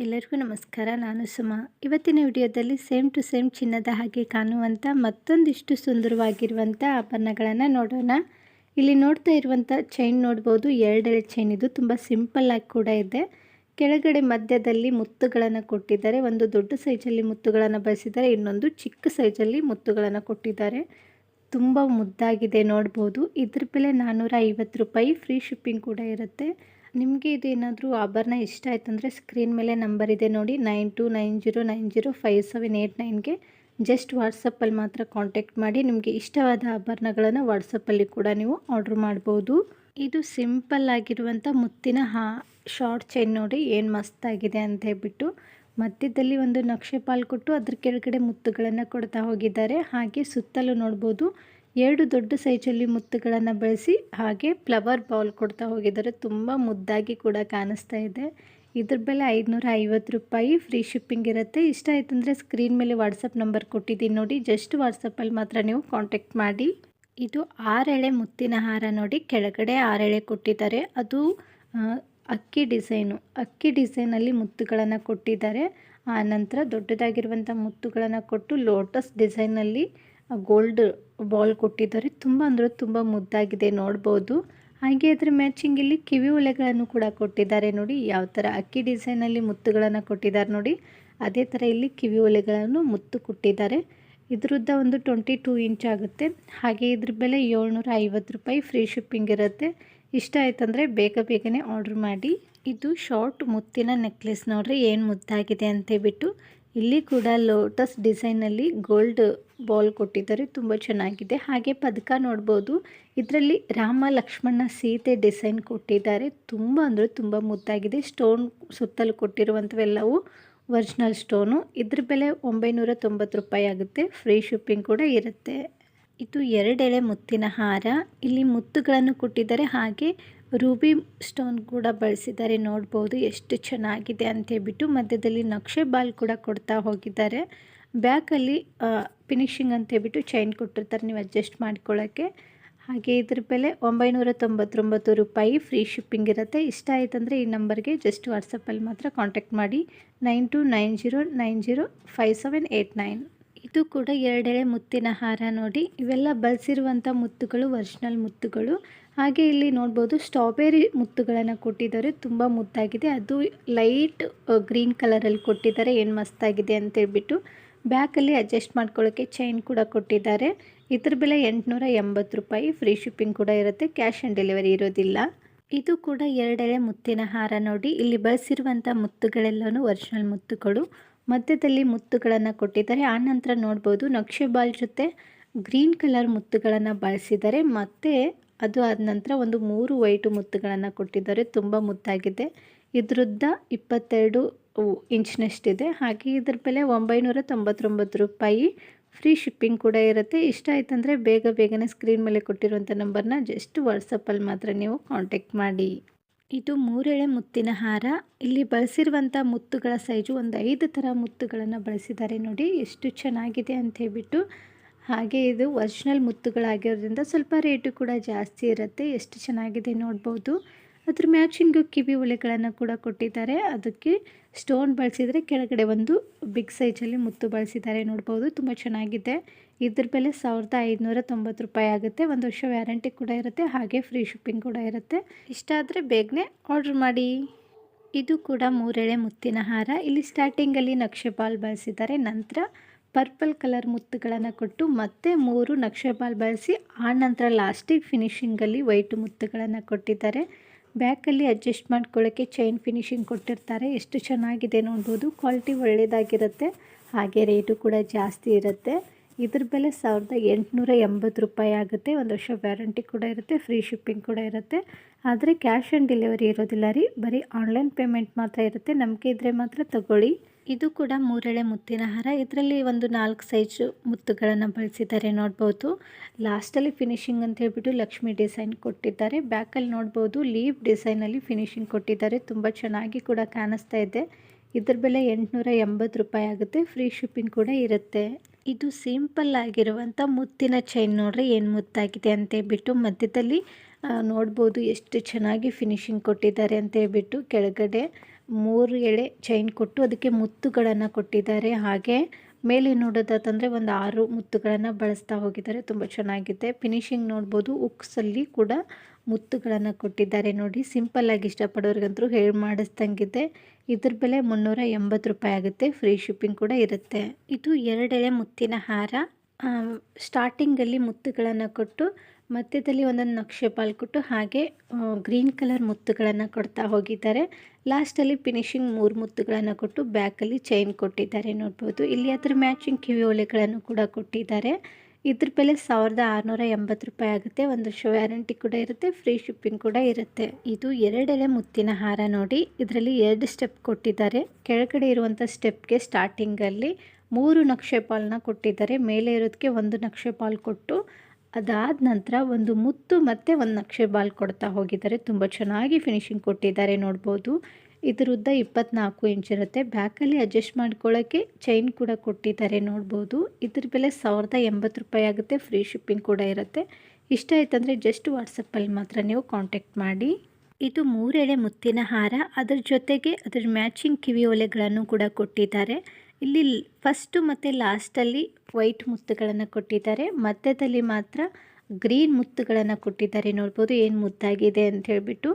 ಎಲ್ಲರಿಗೂ ನಮಸ್ಕಾರ. ನಾನು ಸುಮಾ. ಇವತ್ತಿನ ವಿಡಿಯೋದಲ್ಲಿ ಸೇಮ್ ಟು ಸೇಮ್ ಚಿನ್ನದ ಹಾಗೆ ಕಾಣುವಂಥ ಮತ್ತೊಂದಿಷ್ಟು ಸುಂದರವಾಗಿರುವಂಥ ಆಭರಣಗಳನ್ನು ನೋಡೋಣ. ಇಲ್ಲಿ ನೋಡ್ತಾ ಇರುವಂಥ ಚೈನ್ ನೋಡ್ಬೋದು. ಎರಡೆರಡು ಚೈನ್ ಇದು ತುಂಬ ಸಿಂಪಲ್ಲಾಗಿ ಕೂಡ ಇದೆ. ಕೆಳಗಡೆ ಮಧ್ಯದಲ್ಲಿ ಮುತ್ತುಗಳನ್ನು ಕೊಟ್ಟಿದ್ದಾರೆ. ಒಂದು ದೊಡ್ಡ ಸೈಜಲ್ಲಿ ಮುತ್ತುಗಳನ್ನು ಬಳಸಿದ್ದಾರೆ. ಇನ್ನೊಂದು ಚಿಕ್ಕ ಸೈಜಲ್ಲಿ ಮುತ್ತುಗಳನ್ನು ಕೊಟ್ಟಿದ್ದಾರೆ. ತುಂಬ ಮುದ್ದಾಗಿದೆ ನೋಡ್ಬೋದು. ಇದ್ರ ಬೆಲೆ ನಾನ್ನೂರ ರೂಪಾಯಿ. ಫ್ರೀ ಶಿಪ್ಪಿಂಗ್ ಕೂಡ ಇರುತ್ತೆ. ನಿಮಗೆ ಇದು ಏನಾದರೂ ಆಭರಣ ಇಷ್ಟ ಆಯ್ತಂದರೆ ಸ್ಕ್ರೀನ್ ಮೇಲೆ ನಂಬರ್ ಇದೆ ನೋಡಿ nine two nine zero nine zero five seven eight ನೈನ್ಗೆ just ವಾಟ್ಸಪ್ಪಲ್ಲಿ ಮಾತ್ರ ಕಾಂಟ್ಯಾಕ್ಟ್ ಮಾಡಿ ನಿಮಗೆ ಇಷ್ಟವಾದ ಆಭರಣಗಳನ್ನು ವಾಟ್ಸಪ್ಪಲ್ಲಿ ಕೂಡ ನೀವು ಆರ್ಡ್ರ್ ಮಾಡ್ಬೋದು. ಇದು ಸಿಂಪಲ್ ಆಗಿರುವಂಥ ಮುತ್ತಿನ ಹಾ ಶಾರ್ಟ್ ಚೈನ್ ನೋಡಿ ಏನು ಮಸ್ತಾಗಿದೆ ಅಂತ ಹೇಳ್ಬಿಟ್ಟು ಮಧ್ಯದಲ್ಲಿ ಒಂದು ನಕ್ಷೆ ಪಾಲ್ ಕೊಟ್ಟು ಅದ್ರ ಕೆಳಗಡೆ ಮುತ್ತುಗಳನ್ನು ಕೊಡ್ತಾ ಹೋಗಿದ್ದಾರೆ. ಹಾಗೆ ಸುತ್ತಲೂ ನೋಡ್ಬೋದು. ಎರಡು ದೊಡ್ಡ ಸೈಜಲ್ಲಿ ಮುತ್ತುಗಳನ್ನು ಬಳಸಿ ಹಾಗೆ ಫ್ಲವರ್ ಬಾಲ್ ಕೊಡ್ತಾ ಹೋಗಿದ್ದಾರೆ. ತುಂಬ ಮುದ್ದಾಗಿ ಕೂಡ ಕಾಣಿಸ್ತಾ ಇದೆ. ಇದ್ರ ಬೆಲೆ ಐದುನೂರ ಐವತ್ತು ರೂಪಾಯಿ. ಫ್ರೀ ಶಿಪ್ಪಿಂಗ್ ಇರುತ್ತೆ. ಇಷ್ಟ ಆಯ್ತು ಅಂದರೆ ಸ್ಕ್ರೀನ್ ಮೇಲೆ ವಾಟ್ಸಪ್ ನಂಬರ್ ಕೊಟ್ಟಿದ್ದೀನಿ ನೋಡಿ. ಜಸ್ಟ್ ವಾಟ್ಸಪ್ಪಲ್ಲಿ ಮಾತ್ರ ನೀವು ಕಾಂಟ್ಯಾಕ್ಟ್ ಮಾಡಿ. ಇದು ಆರೆಳೆ ಮುತ್ತಿನ ಹಾರ ನೋಡಿ. ಕೆಳಗಡೆ ಆರೆಳೆ ಕೊಟ್ಟಿದ್ದಾರೆ. ಅದು ಅಕ್ಕಿ ಡಿಸೈನು. ಅಕ್ಕಿ ಡಿಸೈನಲ್ಲಿ ಮುತ್ತುಗಳನ್ನು ಕೊಟ್ಟಿದ್ದಾರೆ. ಆ, ನಂತರ ದೊಡ್ಡದಾಗಿರುವಂಥ ಮುತ್ತುಗಳನ್ನು ಕೊಟ್ಟು ಲೋಟಸ್ ಡಿಸೈನಲ್ಲಿ ಗೋಲ್ಡ್ ಬಾಲ್ ಕೊಟ್ಟಿದ್ದಾರೆ. ತುಂಬ ಅಂದರೆ ತುಂಬ ಮುದ್ದಾಗಿದೆ ನೋಡ್ಬೋದು. ಹಾಗೆ ಅದರ ಮ್ಯಾಚಿಂಗ್ ಇಲ್ಲಿ ಕಿವಿ ಒಲೆಗಳನ್ನು ಕೂಡ ಕೊಟ್ಟಿದ್ದಾರೆ ನೋಡಿ. ಯಾವ ಥರ ಅಕ್ಕಿ ಡಿಸೈನಲ್ಲಿ ಮುತ್ತುಗಳನ್ನು ಕೊಟ್ಟಿದ್ದಾರೆ ನೋಡಿ. ಅದೇ ಥರ ಇಲ್ಲಿ ಕಿವಿ ಒಲೆಗಳನ್ನು ಮುತ್ತು ಕೊಟ್ಟಿದ್ದಾರೆ. ಇದ್ರದ್ದು ಒಂದು ಟ್ವೆಂಟಿ ಟೂ ಇಂಚ್ ಆಗುತ್ತೆ. ಹಾಗೆ ಇದ್ರ ಬೆಲೆ ಏಳ್ನೂರ ಐವತ್ತು ರೂಪಾಯಿ ಫ್ರೀ ಶಿಪ್ಪಿಂಗ್ ಇರುತ್ತೆ. ಇಷ್ಟ ಆಯ್ತಂದರೆ ಬೇಗ ಬೇಗನೆ ಆರ್ಡ್ರ್ ಮಾಡಿ. ಇದು ಶಾರ್ಟ್ ಮುತ್ತಿನ ನೆಕ್ಲೆಸ್ ನೋಡ್ರಿ. ಏನು ಮುದ್ದಾಗಿದೆ ಅಂತೇಳ್ಬಿಟ್ಟು ಇಲ್ಲಿ ಕೂಡ ಲೋಟಸ್ ಡಿಸೈನಲ್ಲಿ ಗೋಲ್ಡ್ ಬಾಲ್ ಕೊಟ್ಟಿದ್ದಾರೆ, ತುಂಬ ಚೆನ್ನಾಗಿದೆ. ಹಾಗೆ ಪದಕ ನೋಡ್ಬೋದು. ಇದರಲ್ಲಿ ರಾಮ ಲಕ್ಷ್ಮಣ ಸೀತೆ ಡಿಸೈನ್ ಕೊಟ್ಟಿದ್ದಾರೆ. ತುಂಬ ಅಂದರೆ ತುಂಬ ಮುದ್ದಾಗಿದೆ. ಸ್ಟೋನ್ ಸುತ್ತಲೂ ಕೊಟ್ಟಿರುವಂಥವೆಲ್ಲವೂ ಒರಿಜಿನಲ್ ಸ್ಟೋನು. ಇದ್ರ ಬೆಲೆ ಒಂಬೈನೂರ ತೊಂಬತ್ತು ರೂಪಾಯಿ ಆಗುತ್ತೆ. ಫ್ರೀ ಶಿಪ್ಪಿಂಗ್ ಕೂಡ ಇರುತ್ತೆ. ಇದು ಎರಡೆಳೆ ಮುತ್ತಿನ ಹಾರ. ಇಲ್ಲಿ ಮುತ್ತುಗಳನ್ನು ಕೊಟ್ಟಿದ್ದಾರೆ. ಹಾಗೆ ರೂಬಿ ಸ್ಟೋನ್ ಕೂಡ ಬಳಸಿದ್ದಾರೆ, ನೋಡ್ಬೋದು ಎಷ್ಟು ಚೆನ್ನಾಗಿದೆ ಅಂತೇಳ್ಬಿಟ್ಟು ಮಧ್ಯದಲ್ಲಿ ನಕ್ಷೆ ಬಾಲ್ ಕೂಡ ಕೊಡ್ತಾ ಹೋಗಿದ್ದಾರೆ. ಬ್ಯಾಕಲ್ಲಿ ಫಿನಿಶಿಂಗ್ ಅಂತೇಳ್ಬಿಟ್ಟು ಚೈನ್ ಕೊಟ್ಟಿರ್ತಾರೆ, ನೀವು ಅಡ್ಜಸ್ಟ್ ಮಾಡ್ಕೊಳ್ಳೋಕ್ಕೆ. ಹಾಗೆ ಇದ್ರ ಬೆಲೆ ಒಂಬೈನೂರ ತೊಂಬತ್ತೊಂಬತ್ತು ರೂಪಾಯಿ, ಫ್ರೀ ಶಿಪ್ಪಿಂಗ್ ಇರುತ್ತೆ. ಇಷ್ಟ ಆಯ್ತಂದರೆ ಈ ನಂಬರ್ಗೆ ಜಸ್ಟ್ ವಾಟ್ಸಪ್ಪಲ್ಲಿ ಮಾತ್ರ ಕಾಂಟ್ಯಾಕ್ಟ್ ಮಾಡಿ. Nine two nine zero nine zero, five seven eight nine. ಇದು ಕೂಡ ಎರಡೆಳೆ ಮುತ್ತಿನ ಹಾರ ನೋಡಿ. ಇವೆಲ್ಲ ಬಳಸಿರುವಂಥ ಮುತ್ತುಗಳು, ಒರಿಜಿನಲ್ ಮುತ್ತುಗಳು. ಹಾಗೆ ಇಲ್ಲಿ ನೋಡ್ಬೋದು ಸ್ಟ್ರಾಬೆರಿ ಮುತ್ತುಗಳನ್ನು ಕೊಟ್ಟಿದ್ದಾರೆ. ತುಂಬ ಮುದ್ದಾಗಿದೆ. ಅದು ಲೈಟ್ ಗ್ರೀನ್ ಕಲರಲ್ಲಿ ಕೊಟ್ಟಿದ್ದಾರೆ. ಏನು ಮಸ್ತಾಗಿದೆ ಅಂತೇಳ್ಬಿಟ್ಟು ಬ್ಯಾಕಲ್ಲಿ ಅಡ್ಜಸ್ಟ್ ಮಾಡ್ಕೊಳ್ಳೋಕ್ಕೆ ಚೈನ್ ಕೂಡ ಕೊಟ್ಟಿದ್ದಾರೆ. ಇದ್ರ ಬೆಲೆ ಎಂಟುನೂರ ಎಂಬತ್ತು ರೂಪಾಯಿ. ಫ್ರೀ ಶಿಪ್ಪಿಂಗ್ ಕೂಡ ಇರುತ್ತೆ. ಕ್ಯಾಶ್ ಆನ್ ಡೆಲಿವರಿ ಇರೋದಿಲ್ಲ. ಇದು ಕೂಡ ಎರಡೆಳೆ ಮುತ್ತಿನ ಹಾರ ನೋಡಿ. ಇಲ್ಲಿ ಬಳಸಿರುವಂಥ ಮುತ್ತುಗಳೆಲ್ಲವೂ ಒರಿಜಿನಲ್ ಮುತ್ತುಗಳು. ಮಧ್ಯದಲ್ಲಿ ಮುತ್ತುಗಳನ್ನು ಕೊಟ್ಟಿದ್ದಾರೆ. ಆನಂತರ ನೋಡ್ಬೋದು ನಕ್ಷೆ ಬಾಲ್ ಜೊತೆ ಗ್ರೀನ್ ಕಲರ್ ಮುತ್ತುಗಳನ್ನು ಬಳಸಿದ್ದಾರೆ. ಮತ್ತು ಅದು ಆದ ನಂತರ ಒಂದು ಮೂರು ವೈಟು ಮುತ್ತುಗಳನ್ನು ಕೊಟ್ಟಿದ್ದಾರೆ. ತುಂಬ ಮುತ್ತಾಗಿದೆ. ಇದ್ರದ್ದ ಇಪ್ಪತ್ತೆರಡು ಇಂಚ್ನಷ್ಟಿದೆ. ಹಾಗೆ ಇದ್ರ ಬೆಲೆ ಒಂಬೈನೂರ ತೊಂಬತ್ತೊಂಬತ್ತು ರೂಪಾಯಿ. ಫ್ರೀ ಶಿಪ್ಪಿಂಗ್ ಕೂಡ ಇರುತ್ತೆ. ಇಷ್ಟ ಆಯ್ತಂದರೆ ಬೇಗ ಬೇಗನೆ ಸ್ಕ್ರೀನ್ ಮೇಲೆ ಕೊಟ್ಟಿರುವಂಥ ನಂಬರ್ನ ಜಸ್ಟ್ ವಾಟ್ಸಪ್ಪಲ್ಲಿ ಮಾತ್ರ ನೀವು ಕಾಂಟ್ಯಾಕ್ಟ್ ಮಾಡಿ. ಇದು ಮೂರೆಳೆ ಮುತ್ತಿನ ಹಾರ. ಇಲ್ಲಿ ಬಳಸಿರುವಂಥ ಮುತ್ತುಗಳ ಸೈಜು ಒಂದು ಐದು ಥರ ಮುತ್ತುಗಳನ್ನು ಬಳಸಿದ್ದಾರೆ ನೋಡಿ. ಎಷ್ಟು ಚೆನ್ನಾಗಿದೆ ಅಂತ ಹೇಳ್ಬಿಟ್ಟು ಹಾಗೆ ಇದು ಒರಿಜಿನಲ್ ಮುತ್ತುಗಳಾಗಿರೋದ್ರಿಂದ ಸ್ವಲ್ಪ ರೇಟು ಕೂಡ ಜಾಸ್ತಿ ಇರುತ್ತೆ. ಎಷ್ಟು ಚೆನ್ನಾಗಿದೆ ನೋಡ್ಬೋದು. ಅದ್ರ ಮ್ಯಾಚಿಂಗು ಕಿವಿ ಒಲೆಗಳನ್ನು ಕೂಡ ಕೊಟ್ಟಿದ್ದಾರೆ. ಅದಕ್ಕೆ ಸ್ಟೋನ್ ಬಳಸಿದರೆ ಕೆಳಗಡೆ ಒಂದು ಬಿಗ್ ಸೈಜಲ್ಲಿ ಮುತ್ತು ಬಳಸಿದ್ದಾರೆ ನೋಡ್ಬೋದು. ತುಂಬ ಚೆನ್ನಾಗಿದೆ. ಇದ್ರ ಬೆಲೆ ಸಾವಿರದ ಐದುನೂರ ತೊಂಬತ್ತು ರೂಪಾಯಿ ಆಗುತ್ತೆ. ಒಂದು ವರ್ಷ ವ್ಯಾರಂಟಿ ಕೂಡ ಇರುತ್ತೆ. ಹಾಗೆ ಫ್ರೀ ಶಿಪ್ಪಿಂಗ್ ಕೂಡ ಇರುತ್ತೆ. ಇಷ್ಟ ಆದರೆ ಬೇಗನೆ ಆರ್ಡ್ರ್ ಮಾಡಿ. ಇದು ಕೂಡ ಮೂರೆಳೆ ಮುತ್ತಿನ ಹಾರ. ಇಲ್ಲಿ ಸ್ಟಾರ್ಟಿಂಗಲ್ಲಿ ನಕ್ಷೆ ಬಾಲ್ ಬಳಸಿದ್ದಾರೆ. ನಂತರ ಪರ್ಪಲ್ ಕಲರ್ ಮುತ್ತುಗಳನ್ನು ಕೊಟ್ಟು ಮತ್ತೆ ಮೂರು ನಕ್ಷೆ ಬಾಲ್ ಬಳಸಿ ಆನಂತರ ನಂತರ ಲಾಸ್ಟಿಗೆ ಫಿನಿಶಿಂಗಲ್ಲಿ ವೈಟ್ ಮುತ್ತುಗಳನ್ನು ಕೊಟ್ಟಿದ್ದಾರೆ. ಬ್ಯಾಕಲ್ಲಿ ಅಡ್ಜಸ್ಟ್ ಮಾಡ್ಕೊಳ್ಳೋಕ್ಕೆ ಚೈನ್ ಫಿನಿಶಿಂಗ್ ಕೊಟ್ಟಿರ್ತಾರೆ. ಎಷ್ಟು ಚೆನ್ನಾಗಿದೆ ನೋಡ್ಬೋದು. ಕ್ವಾಲಿಟಿ ಒಳ್ಳೆಯದಾಗಿರುತ್ತೆ ಹಾಗೆ ರೇಟು ಕೂಡ ಜಾಸ್ತಿ ಇರುತ್ತೆ. ಇದ್ರ ಬೆಲೆ ಸಾವಿರದ ಎಂಟುನೂರ ಎಂಬತ್ತು ರೂಪಾಯಿ ಆಗುತ್ತೆ. ಒಂದು ವರ್ಷ ವ್ಯಾರಂಟಿ ಕೂಡ ಇರುತ್ತೆ, ಫ್ರೀ ಶಿಪ್ಪಿಂಗ್ ಕೂಡ ಇರುತ್ತೆ. ಆದರೆ ಕ್ಯಾಶ್ ಆನ್ ಡೆಲಿವರಿ ಇರೋದಿಲ್ಲ ರೀ. ಬರೀ ಆನ್ಲೈನ್ ಪೇಮೆಂಟ್ ಮಾತ್ರ ಇರುತ್ತೆ. ನಮಗೆ ಇದ್ರೆ ಮಾತ್ರ ತಗೊಳ್ಳಿ. ಇದು ಕೂಡ ಮೂರೆಳೆ ಮುತ್ತಿನ ಹಾರ. ಇದರಲ್ಲಿ ಒಂದು ನಾಲ್ಕು ಸೈಜು ಮುತ್ತುಗಳನ್ನು ಬಳಸಿದ್ದಾರೆ ನೋಡ್ಬೋದು. ಲಾಸ್ಟಲ್ಲಿ ಫಿನಿಶಿಂಗ್ ಅಂತ ಹೇಳ್ಬಿಟ್ಟು ಲಕ್ಷ್ಮಿ ಡಿಸೈನ್ ಕೊಟ್ಟಿದ್ದಾರೆ. ಬ್ಯಾಕಲ್ಲಿ ನೋಡ್ಬೋದು ಲೀವ್ ಡಿಸೈನಲ್ಲಿ ಫಿನಿಶಿಂಗ್ ಕೊಟ್ಟಿದ್ದಾರೆ. ತುಂಬ ಚೆನ್ನಾಗಿ ಕೂಡ ಕಾಣಿಸ್ತಾ ಇದೆ. ಇದ್ರ ಬೆಲೆ ಎಂಟುನೂರ ಎಂಬತ್ತು ರೂಪಾಯಿ ಆಗುತ್ತೆ. ಫ್ರೀ ಶಿಪ್ಪಿಂಗ್ ಕೂಡ ಇರುತ್ತೆ. ಇದು ಸಿಂಪಲ್ ಆಗಿರುವಂಥ ಮುತ್ತಿನ ಚೈನ್ ನೋಡ್ರಿ ಏನು ಮುತ್ತಾಗಿದೆ ಅಂತ ಹೇಳ್ಬಿಟ್ಟು ಮಧ್ಯದಲ್ಲಿ ನೋಡ್ಬೋದು ಎಷ್ಟು ಚೆನ್ನಾಗಿ ಫಿನಿಶಿಂಗ್ ಕೊಟ್ಟಿದ್ದಾರೆ ಅಂತ ಹೇಳ್ಬಿಟ್ಟು ಕೆಳಗಡೆ ಮೂರು ಎಳೆ ಚೈನ್ ಕೊಟ್ಟು ಅದಕ್ಕೆ ಮುತ್ತುಗಳನ್ನು ಕೊಟ್ಟಿದ್ದಾರೆ. ಹಾಗೆ ಮೇಲೆ ನೋಡೋದಾತಂದರೆ ಒಂದು ಆರು ಮುತ್ತುಗಳನ್ನು ಬಳಸ್ತಾ ಹೋಗಿದ್ದಾರೆ. ತುಂಬ ಚೆನ್ನಾಗಿದೆ. ಫಿನಿಶಿಂಗ್ ನೋಡ್ಬೋದು ಉಕ್ಸಲ್ಲಿ ಕೂಡ ಮುತ್ತುಗಳನ್ನು ಕೊಟ್ಟಿದ್ದಾರೆ ನೋಡಿ. ಸಿಂಪಲ್ಲಾಗಿ ಇಷ್ಟಪಡೋರಿಗಂತೂ ಹೇಳಿ ಮಾಡಿಸ್ದಂಗಿದೆ. ಇದ್ರ ಬೆಲೆ ಮುನ್ನೂರ ಎಂಬತ್ತು ರೂಪಾಯಿ ಆಗುತ್ತೆ. ಫ್ರೀ ಶಿಪ್ಪಿಂಗ್ ಕೂಡ ಇರುತ್ತೆ. ಇದು ಎರಡೆಳೆ ಮುತ್ತಿನ ಹಾರ. ಸ್ಟಾರ್ಟಿಂಗಲ್ಲಿ ಮುತ್ತುಗಳನ್ನು ಕೊಟ್ಟು, ಮಧ್ಯದಲ್ಲಿ ಒಂದೊಂದು ನಕ್ಷೆ ಪಾಲ್ ಕೊಟ್ಟು ಹಾಗೆ ಗ್ರೀನ್ ಕಲರ್ ಮುತ್ತುಗಳನ್ನು ಕೊಡ್ತಾ ಹೋಗಿದ್ದಾರೆ. ಲಾಸ್ಟಲ್ಲಿ ಫಿನಿಶಿಂಗ್ ಮೂರು ಮುತ್ತುಗಳನ್ನು ಕೊಟ್ಟು ಬ್ಯಾಕಲ್ಲಿ ಚೈನ್ ಕೊಟ್ಟಿದ್ದಾರೆ ನೋಡ್ಬೋದು. ಇಲ್ಲಿ ಅದರ ಮ್ಯಾಚಿಂಗ್ ಕಿವಿ ಓಲೆಗಳನ್ನು ಕೂಡ ಕೊಟ್ಟಿದ್ದಾರೆ. ಇದ್ರ ಬೆಲೆ ಸಾವಿರದ ಆರುನೂರ ಎಂಬತ್ತು ರೂಪಾಯಿ ಆಗುತ್ತೆ. ಒಂದು ವರ್ಷ ವ್ಯಾರಂಟಿ ಕೂಡ ಇರುತ್ತೆ ಫ್ರೀ ಶಿಪ್ಪಿಂಗ್ ಕೂಡ ಇರುತ್ತೆ. ಇದು ಎರಡೆಲೆ ಮುತ್ತಿನ ಹಾರ ನೋಡಿ, ಇದರಲ್ಲಿ ಎರಡು ಸ್ಟೆಪ್ ಕೊಟ್ಟಿದ್ದಾರೆ. ಕೆಳಗಡೆ ಇರುವಂಥ ಸ್ಟೆಪ್ಗೆ ಸ್ಟಾರ್ಟಿಂಗಲ್ಲಿ ಮೂರು ನಕ್ಷೆ ಪಾಲನ್ನ ಕೊಟ್ಟಿದ್ದಾರೆ. ಮೇಲೆ ಇರೋದಕ್ಕೆ ಒಂದು ನಕ್ಷೆ ಪಾಲ್ ಕೊಟ್ಟು, ಅದಾದ ನಂತರ ಒಂದು ಮುತ್ತು ಮತ್ತು ಒಂದು ನಕ್ಷೆ ಬಾಲ್ ಕೊಡ್ತಾ ಹೋಗಿದ್ದಾರೆ. ತುಂಬ ಚೆನ್ನಾಗಿ ಫಿನಿಶಿಂಗ್ ಕೊಟ್ಟಿದ್ದಾರೆ ನೋಡ್ಬೋದು. ಇದ್ರ ಉದ್ದ ಇಪ್ಪತ್ನಾಲ್ಕು ಇಂಚ್ ಇರುತ್ತೆ. ಬ್ಯಾಕಲ್ಲಿ ಅಡ್ಜಸ್ಟ್ ಮಾಡ್ಕೊಳ್ಳೋಕ್ಕೆ ಚೈನ್ ಕೂಡ ಕೊಟ್ಟಿದ್ದಾರೆ ನೋಡ್ಬೋದು. ಇದ್ರ ಬೆಲೆ ಸಾವಿರದ ಎಂಬತ್ತು ರೂಪಾಯಿ ಆಗುತ್ತೆ. ಫ್ರೀ ಶಿಪ್ಪಿಂಗ್ ಕೂಡ ಇರುತ್ತೆ. ಇಷ್ಟ ಆಯ್ತಂದರೆ ಜಸ್ಟ್ ವಾಟ್ಸಪ್ಪಲ್ಲಿ ಮಾತ್ರ ನೀವು ಕಾಂಟ್ಯಾಕ್ಟ್ ಮಾಡಿ. ಇದು ಮೂರೆಳೆ ಮುತ್ತಿನ ಹಾರ. ಅದರ ಜೊತೆಗೆ ಅದರ ಮ್ಯಾಚಿಂಗ್ ಕಿವಿ ಒಲೆಗಳನ್ನು ಕೂಡ ಕೊಟ್ಟಿದ್ದಾರೆ. ಇಲ್ಲಿ ಫಸ್ಟು ಮತ್ತು ಲಾಸ್ಟಲ್ಲಿ ವೈಟ್ ಮುತ್ತುಗಳನ್ನು ಕೊಟ್ಟಿದ್ದಾರೆ. ಮಧ್ಯದಲ್ಲಿ ಮಾತ್ರ ಗ್ರೀನ್ ಮುತ್ತುಗಳನ್ನು ಕೊಟ್ಟಿದ್ದಾರೆ ನೋಡ್ಬೋದು, ಏನು ಮುದ್ದಾಗಿದೆ ಅಂತ ಹೇಳಿಬಿಟ್ಟು.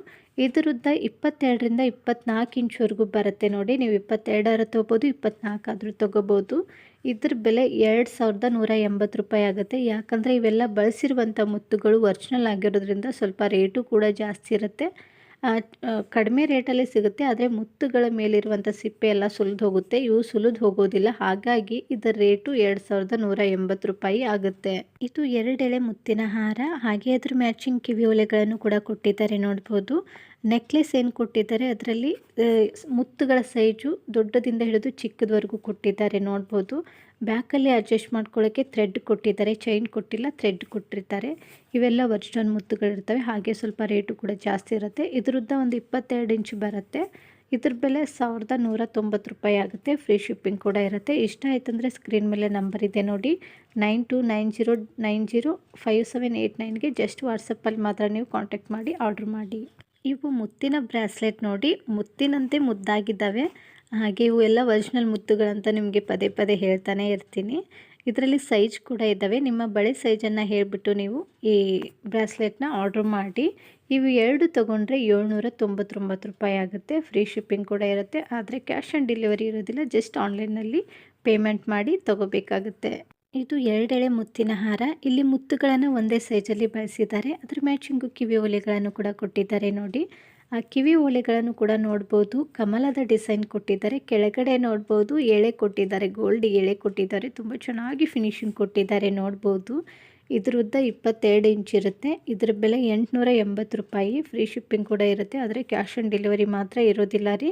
ಇದರುದ್ದ ಇಪ್ಪತ್ತೆರಡರಿಂದ ಇಪ್ಪತ್ನಾಲ್ಕು ಇಂಚ್ವರೆಗೂ ಬರುತ್ತೆ ನೋಡಿ. ನೀವು ಇಪ್ಪತ್ತೆರಡರ ತೊಗೋಬೋದು, ಇಪ್ಪತ್ನಾಲ್ಕಾದರೂ ತೊಗೋಬೋದು. ಇದ್ರ ಬೆಲೆ ಎರಡು ಸಾವಿರದ ನೂರ ಎಂಬತ್ತು ರೂಪಾಯಿ ಆಗುತ್ತೆ. ಯಾಕಂದರೆ ಇವೆಲ್ಲ ಬಳಸಿರುವಂಥ ಮುತ್ತುಗಳು ಒರ್ಜಿನಲ್ ಆಗಿರೋದ್ರಿಂದ ಸ್ವಲ್ಪ ರೇಟು ಕೂಡ ಜಾಸ್ತಿ ಇರುತ್ತೆ. ಕಡಿಮೆ ರೇಟಲ್ಲಿ ಸಿಗುತ್ತೆ, ಆದರೆ ಮುತ್ತುಗಳ ಮೇಲಿರುವಂಥ ಸಿಪ್ಪೆ ಎಲ್ಲ ಸುಲಿದು ಹೋಗುತ್ತೆ. ಇವು ಸುಲಿದು ಹೋಗೋದಿಲ್ಲ. ಹಾಗಾಗಿ ಇದರ ರೇಟು ಎರಡು ಸಾವಿರದ ನೂರ ಎಂಬತ್ತು ರೂಪಾಯಿ ಆಗುತ್ತೆ. ಇದು ಎರಡೆಳೆ ಮುತ್ತಿನ ಹಾರ. ಹಾಗೆ ಅದ್ರ ಮ್ಯಾಚಿಂಗ್ ಕಿವಿ ಒಲೆಗಳನ್ನು ಕೂಡ ಕೊಟ್ಟಿದ್ದಾರೆ ನೋಡ್ಬೋದು. ನೆಕ್ಲೆಸ್ ಏನು ಕೊಟ್ಟಿದ್ದಾರೆ ಅದರಲ್ಲಿ ಮುತ್ತುಗಳ ಸೈಜು ದೊಡ್ಡದಿಂದ ಹಿಡಿದು ಚಿಕ್ಕದವರೆಗೂ ಕೊಟ್ಟಿದ್ದಾರೆ ನೋಡ್ಬೋದು. ಬ್ಯಾಕಲ್ಲಿ ಅಡ್ಜಸ್ಟ್ ಮಾಡ್ಕೊಳ್ಳೋಕ್ಕೆ ಥ್ರೆಡ್ ಕೊಟ್ಟಿದ್ದಾರೆ, ಚೈನ್ ಕೊಟ್ಟಿಲ್ಲ, ಥ್ರೆಡ್ ಕೊಟ್ಟಿರ್ತಾರೆ. ಇವೆಲ್ಲ ಒರಿಜಿನಲ್ ಮುತ್ತುಗಳಿರ್ತವೆ ಹಾಗೆ ಸ್ವಲ್ಪ ರೇಟು ಕೂಡ ಜಾಸ್ತಿ ಇರುತ್ತೆ. ಇದ್ರದ್ದ ಒಂದು ಇಪ್ಪತ್ತೆರಡು ಇಂಚು ಬರುತ್ತೆ. ಇದ್ರ ಬೆಲೆ ಸಾವಿರದ ನೂರ ತೊಂಬತ್ತು ರೂಪಾಯಿ ಆಗುತ್ತೆ, ಫ್ರೀ ಶಿಪ್ಪಿಂಗ್ ಕೂಡ ಇರುತ್ತೆ. ಇಷ್ಟ ಆಯ್ತಂದರೆ ಸ್ಕ್ರೀನ್ ಮೇಲೆ ನಂಬರ್ ಇದೆ ನೋಡಿ, nine two nine zero nine zero five seven eight ನೈನ್ಗೆ just ವಾಟ್ಸಪ್ಪಲ್ಲಿ ಮಾತ್ರ ನೀವು ಕಾಂಟ್ಯಾಕ್ಟ್ ಮಾಡಿ, ಆರ್ಡ್ರ್ ಮಾಡಿ. ಇವು ಮುತ್ತಿನ ಬ್ರಾಸ್ಲೆಟ್ ನೋಡಿ ಮುತ್ತಿನಂತೆ ಮುದ್ದಾಗಿದ್ದಾವೆ. ಹಾಗೆ ಇವು ಎಲ್ಲ ಒರಿಜಿನಲ್ ಮುತ್ತುಗಳಂತ ನಿಮಗೆ ಪದೇ ಪದೇ ಹೇಳ್ತಾನೆ ಇರ್ತೀನಿ. ಇದರಲ್ಲಿ ಸೈಜ್ ಕೂಡ ಇದ್ದಾವೆ. ನಿಮ್ಮ ಬಳೆ ಸೈಜನ್ನು ಹೇಳಿಬಿಟ್ಟು ನೀವು ಈ ಬ್ರಾಸ್ಲೆಟ್ನ ಆರ್ಡ್ರ್ ಮಾಡಿ. ಇವು ಎರಡು ತೊಗೊಂಡ್ರೆ ಏಳ್ನೂರ ತೊಂಬತ್ತೊಂಬತ್ತು ರೂಪಾಯಿ ಆಗುತ್ತೆ. ಫ್ರೀ ಶಿಪ್ಪಿಂಗ್ ಕೂಡ ಇರುತ್ತೆ. ಆದರೆ ಕ್ಯಾಶ್ ಆನ್ ಡೆಲಿವರಿ ಇರೋದಿಲ್ಲ. ಜಸ್ಟ್ ಆನ್ಲೈನಲ್ಲಿ ಪೇಮೆಂಟ್ ಮಾಡಿ ತೊಗೋಬೇಕಾಗುತ್ತೆ. ಇದು ಎರಡೆಳೆ ಮುತ್ತಿನ ಹಾರ. ಇಲ್ಲಿ ಮುತ್ತುಗಳನ್ನು ಒಂದೇ ಸೈಜಲ್ಲಿ ಬಳಸಿದ್ದಾರೆ. ಅದ್ರ ಮ್ಯಾಚಿಂಗು ಕಿವಿ ಓಲೆಗಳನ್ನು ಕೂಡ ಕೊಟ್ಟಿದ್ದಾರೆ ನೋಡಿ. ಆ ಕಿವಿ ಓಲೆಗಳನ್ನು ಕೂಡ ನೋಡ್ಬೋದು. ಕಮಲದ ಡಿಸೈನ್ ಕೊಟ್ಟಿದ್ದಾರೆ. ಕೆಳಗಡೆ ನೋಡ್ಬೋದು. ಎಳೆ ಕೊಟ್ಟಿದ್ದಾರೆ. ಗೋಲ್ಡ್ ಎಳೆ ಕೊಟ್ಟಿದ್ದಾರೆ. ತುಂಬ ಚೆನ್ನಾಗಿ ಫಿನಿಶಿಂಗ್ ಕೊಟ್ಟಿದ್ದಾರೆ ನೋಡ್ಬೋದು. ಉದ್ದ ಇಪ್ಪತ್ತೆರಡು ಇಂಚ್ ಇರುತ್ತೆ. ಇದ್ರ ಬೆಲೆ ಎಂಟುನೂರ ಎಂಬತ್ತು ರೂಪಾಯಿ. ಫ್ರೀ ಶಿಪ್ಪಿಂಗ್ ಕೂಡ ಇರುತ್ತೆ. ಆದರೆ ಕ್ಯಾಶ್ ಆನ್ ಡೆಲಿವರಿ ಮಾತ್ರ ಇರೋದಿಲ್ಲ ರೀ.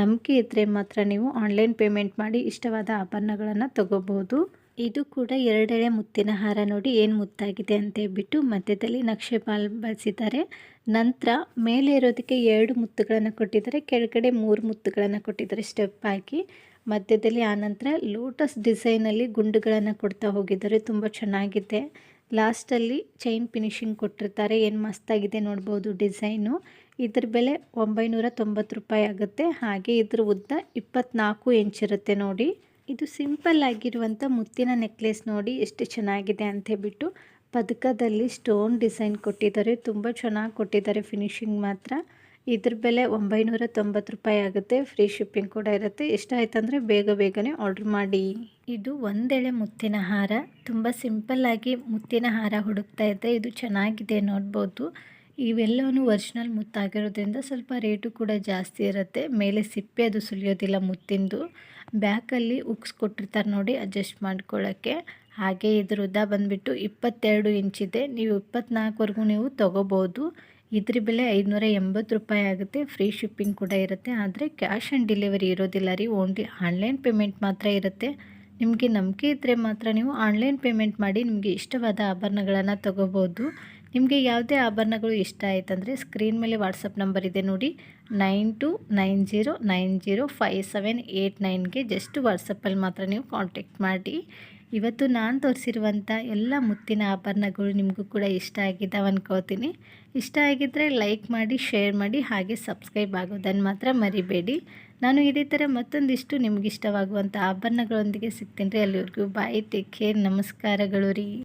ನಂಬಿಕೆ ಇದ್ದರೆ ಮಾತ್ರ ನೀವು ಆನ್ಲೈನ್ ಪೇಮೆಂಟ್ ಮಾಡಿ ಇಷ್ಟವಾದ ಆಭರಣಗಳನ್ನು ತಗೋಬೋದು. ಇದು ಕೂಡ ಎರಡೆಳೆ ಮುತ್ತಿನ ಹಾರ ನೋಡಿ ಏನು ಮುತ್ತಾಗಿದೆ ಅಂತ ಹೇಳ್ಬಿಟ್ಟು ಮಧ್ಯದಲ್ಲಿ ನಕ್ಷೆ ಪಾಲ್ ಬಳಸಿದ್ದಾರೆ. ನಂತರ ಮೇಲೆ ಇರೋದಕ್ಕೆ ಎರಡು ಮುತ್ತುಗಳನ್ನು ಕೊಟ್ಟಿದ್ದಾರೆ, ಕೆಳಗಡೆ ಮೂರು ಮುತ್ತುಗಳನ್ನು ಕೊಟ್ಟಿದ್ದಾರೆ ಸ್ಟೆಪ್ ಹಾಕಿ. ಮಧ್ಯದಲ್ಲಿ ಆನಂತರ ಲೋಟಸ್ ಡಿಸೈನಲ್ಲಿ ಗುಂಡುಗಳನ್ನು ಕೊಡ್ತಾ ಹೋಗಿದ್ದಾರೆ, ತುಂಬ ಚೆನ್ನಾಗಿದೆ. ಲಾಸ್ಟಲ್ಲಿ ಚೈನ್ ಫಿನಿಶಿಂಗ್ ಕೊಟ್ಟಿರ್ತಾರೆ, ಏನು ಮಸ್ತಾಗಿದೆ ನೋಡ್ಬೋದು ಡಿಸೈನು ಇದ್ರ ಬೆಲೆ ಒಂಬೈನೂರ ತೊಂಬತ್ತು ರೂಪಾಯಿ ಆಗುತ್ತೆ. ಹಾಗೆ ಇದ್ರ ಉದ್ದ ಇಪ್ಪತ್ನಾಲ್ಕು ಇಂಚಿರುತ್ತೆ ನೋಡಿ. ಇದು ಸಿಂಪಲ್ ಆಗಿರುವಂಥ ಮುತ್ತಿನ ನೆಕ್ಲೆಸ್ ನೋಡಿ ಎಷ್ಟು ಚೆನ್ನಾಗಿದೆ ಅಂತ ಹೇಳ್ಬಿಟ್ಟು ಪದಕದಲ್ಲಿ ಸ್ಟೋನ್ ಡಿಸೈನ್ ಕೊಟ್ಟಿದ್ದಾರೆ. ತುಂಬ ಚೆನ್ನಾಗಿ ಕೊಟ್ಟಿದ್ದಾರೆ ಫಿನಿಶಿಂಗ್ ಮಾತ್ರ. ಇದ್ರ ಬೆಲೆ ಒಂಬೈನೂರ ತೊಂಬತ್ತು ರೂಪಾಯಿ ಆಗುತ್ತೆ. ಫ್ರೀ ಶಿಪ್ಪಿಂಗ್ ಕೂಡ ಇರುತ್ತೆ. ಎಷ್ಟಾಯ್ತಂದರೆ ಬೇಗ ಬೇಗನೆ ಆರ್ಡ್ರ್ ಮಾಡಿ. ಇದು ಒಂದೆಳೆ ಮುತ್ತಿನ ಹಾರ. ತುಂಬ ಸಿಂಪಲ್ಲಾಗಿ ಮುತ್ತಿನ ಹಾರ ಹುಡುಕ್ತಾ ಇದ್ದೆ ಇದು ಚೆನ್ನಾಗಿದೆ ನೋಡ್ಬೋದು. ಇವೆಲ್ಲವೂ ಒರಿಜಿನಲ್ ಮುತ್ತಾಗಿರೋದ್ರಿಂದ ಸ್ವಲ್ಪ ರೇಟು ಕೂಡ ಜಾಸ್ತಿ ಇರುತ್ತೆ. ಮೇಲೆ ಸಿಪ್ಪೆ ಅದು ಸುಲಿಯೋದಿಲ್ಲ ಮುತ್ತಿಂದು. ಬ್ಯಾಕಲ್ಲಿ ಉಕ್ಸ್ ಕೊಟ್ಟಿರ್ತಾರೆ ನೋಡಿ ಅಡ್ಜಸ್ಟ್ ಮಾಡ್ಕೊಳ್ಳೋಕ್ಕೆ. ಹಾಗೆ ಇದ್ರ ಉದ್ದ ಬಂದುಬಿಟ್ಟು ಇಪ್ಪತ್ತೆರಡು ಇಂಚಿದೆ ನೀವು ಇಪ್ಪತ್ನಾಲ್ಕವರೆಗೂ ನೀವು ತೊಗೋಬೋದು. ಇದ್ರ ಬೆಲೆ ಐದುನೂರ ಎಂಬತ್ತು ರೂಪಾಯಿ ಆಗುತ್ತೆ. ಫ್ರೀ ಶಿಪ್ಪಿಂಗ್ ಕೂಡ ಇರುತ್ತೆ. ಆದರೆ ಕ್ಯಾಶ್ ಆನ್ ಡೆಲಿವರಿ ಇರೋದಿಲ್ಲ ರೀ. ಓನ್ಲಿ ಆನ್ಲೈನ್ ಪೇಮೆಂಟ್ ಮಾತ್ರ ಇರುತ್ತೆ. ನಿಮಗೆ ನಂಬಿಕೆ ಇದ್ದರೆ ಮಾತ್ರ ನೀವು ಆನ್ಲೈನ್ ಪೇಮೆಂಟ್ ಮಾಡಿ ನಿಮಗೆ ಇಷ್ಟವಾದ ಆಭರಣಗಳನ್ನು ತೊಗೋಬೋದು. ನಿಮಗೆ ಯಾವುದೇ ಆಭರಣಗಳು ಇಷ್ಟ ಆಯ್ತಂದರೆ ಸ್ಕ್ರೀನ್ ಮೇಲೆ ವಾಟ್ಸಪ್ ನಂಬರ್ ಇದೆ ನೋಡಿ. Nine two nine zero nine zero five seven eight ನೈನ್ಗೆ just ವಾಟ್ಸಪ್ಪಲ್ಲಿ ಮಾತ್ರ ನೀವು ಕಾಂಟ್ಯಾಕ್ಟ್ ಮಾಡಿ. ಇವತ್ತು ನಾನು ತೋರಿಸಿರುವಂಥ ಎಲ್ಲ ಮುತ್ತಿನ ಆಭರಣಗಳು ನಿಮಗೂ ಕೂಡ ಇಷ್ಟ ಆಗಿದ್ದಾವೆ ಅನ್ಕೋತೀನಿ. ಇಷ್ಟ ಆಗಿದ್ದರೆ ಲೈಕ್ ಮಾಡಿ ಶೇರ್ ಮಾಡಿ, ಹಾಗೆ ಸಬ್ಸ್ಕ್ರೈಬ್ ಆಗೋದನ್ನು ಮಾತ್ರ ಮರಿಬೇಡಿ. ನಾನು ಇದೇ ಥರ ಮತ್ತೊಂದಿಷ್ಟು ನಿಮಗಿಷ್ಟವಾಗುವಂಥ ಆಭರಣಗಳೊಂದಿಗೆ ಸಿಗ್ತೀನಿ ರೀ ಅಲ್ಲಿವರೆಗೂ. ಬಾಯ್ ಟೇಕ್ ಕೇರ್ ನಮಸ್ಕಾರಗಳು ರೀ.